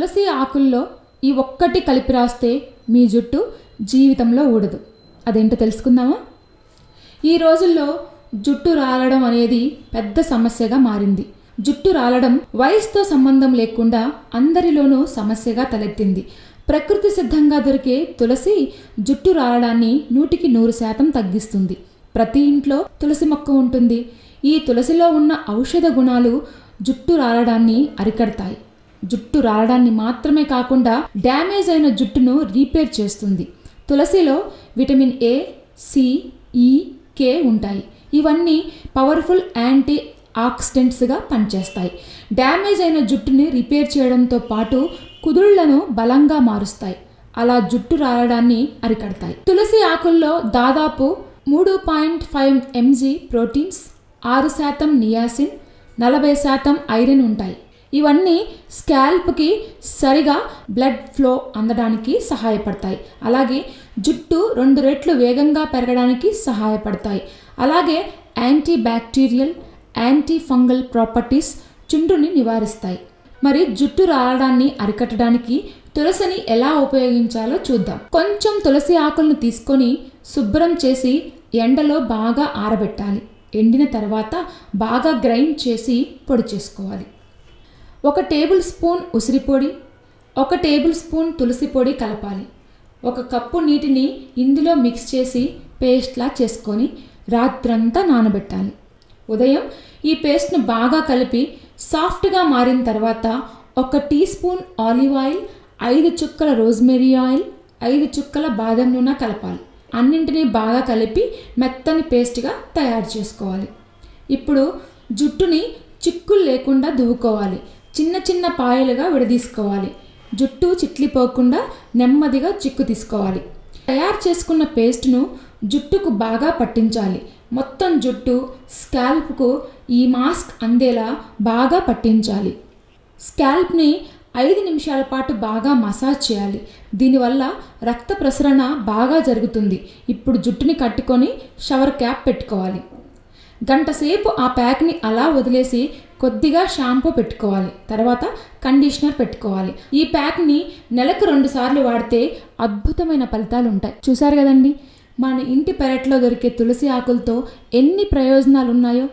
తులసి ఆకుల్లో ఈ ఒక్కటి కలిపి రాస్తే మీ జుట్టు జీవితంలో ఊడదు. అదేంటో తెలుసుకుందామా? ఈ రోజుల్లో జుట్టు రాలడం అనేది పెద్ద సమస్యగా మారింది. జుట్టు రాలడం వయసుతో సంబంధం లేకుండా అందరిలోనూ సమస్యగా తలెత్తింది. ప్రకృతి సిద్ధంగా దొరికే తులసి జుట్టు రాలడాన్ని నూటికి నూరు శాతం తగ్గిస్తుంది. ప్రతి ఇంట్లో తులసి మొక్క ఉంటుంది. ఈ తులసిలో ఉన్న ఔషధ గుణాలు జుట్టు రాలడాన్ని అరికడతాయి. జుట్టు రాలడాన్ని మాత్రమే కాకుండా డ్యామేజ్ అయిన జుట్టును రీపేర్ చేస్తుంది. తులసిలో విటమిన్ ఏ సి ఈ కే ఉంటాయి. ఇవన్నీ పవర్ఫుల్ యాంటీ ఆక్సిడెంట్స్గా పనిచేస్తాయి. డ్యామేజ్ అయిన జుట్టుని రిపేర్ చేయడంతో పాటు కుదుళ్ళను బలంగా మారుస్తాయి. అలా జుట్టు రాలడాన్ని అరికడతాయి. తులసి ఆకుల్లో దాదాపు మూడు పాయింట్ ఫైవ్ ఎంజీ ప్రోటీన్స్ ఆరు శాతం నియాసిన్ నలభై శాతం ఐరన్ ఉంటాయి. ఇవన్నీ స్కాల్ప్కి సరిగా బ్లడ్ ఫ్లో అందడానికి సహాయపడతాయి. అలాగే జుట్టు రెండు రెట్లు వేగంగా పెరగడానికి సహాయపడతాయి. అలాగే anti bacterial anti fungal properties చుండ్రుని నివారిస్తాయి. మరి జుట్టు రాలడాన్ని అరికట్టడానికి తులసిని ఎలా ఉపయోగించాలో చూద్దాం. కొంచెం తులసి ఆకులను తీసుకొని శుభ్రం చేసి ఎండలో బాగా ఆరబెట్టాలి. ఎండిన తర్వాత బాగా గ్రైండ్ చేసి పొడి చేసుకోవాలి. ఒక టేబుల్ స్పూన్ ఉసిరి పొడి ఒక టేబుల్ స్పూన్ తులసి పొడి కలపాలి. ఒక కప్పు నీటిని ఇందులో మిక్స్ చేసి పేస్ట్లా చేసుకొని రాత్రంతా నానబెట్టాలి. ఉదయం ఈ పేస్ట్ను బాగా కలిపి సాఫ్ట్గా మారిన తర్వాత ఒక టీ స్పూన్ ఆలివ్ ఆయిల్ ఐదు చుక్కల రోజ్మెరీ ఆయిల్ ఐదు చుక్కల బాదం నూనె కలపాలి. అన్నింటినీ బాగా కలిపి మెత్తని పేస్ట్గా తయారు చేసుకోవాలి. ఇప్పుడు జుట్టుని చిక్కులు లేకుండా దువ్వుకోవాలి. చిన్న చిన్న పాయలుగా విడదీసుకోవాలి. జుట్టు చిట్లిపోకుండా నెమ్మదిగా చిక్కు తీసుకోవాలి. తయారు చేసుకున్న పేస్ట్ను జుట్టుకు బాగా పట్టించాలి. మొత్తం జుట్టు స్కాల్ప్కు ఈ మాస్క్ అందేలా బాగా పట్టించాలి. స్కాల్ప్ని ఐదు నిమిషాల పాటు బాగా మసాజ్ చేయాలి. దీనివల్ల రక్త ప్రసరణ బాగా జరుగుతుంది. ఇప్పుడు జుట్టుని కట్టుకొని షవర్ క్యాప్ పెట్టుకోవాలి. గంటసేపు ఆ ప్యాక్ని అలా వదిలేసి కొద్దిగా షాంపూ పెట్టుకోవాలి. తర్వాత కండిషనర్ పెట్టుకోవాలి. ఈ ప్యాక్ని నెలకు రెండు సార్లు వాడితే అద్భుతమైన ఫలితాలు ఉంటాయి. చూసారు కదండి? మన ఇంటి పెరట్లో దొరికే తులసి ఆకులతో ఎన్ని ప్రయోజనాలు ఉన్నాయో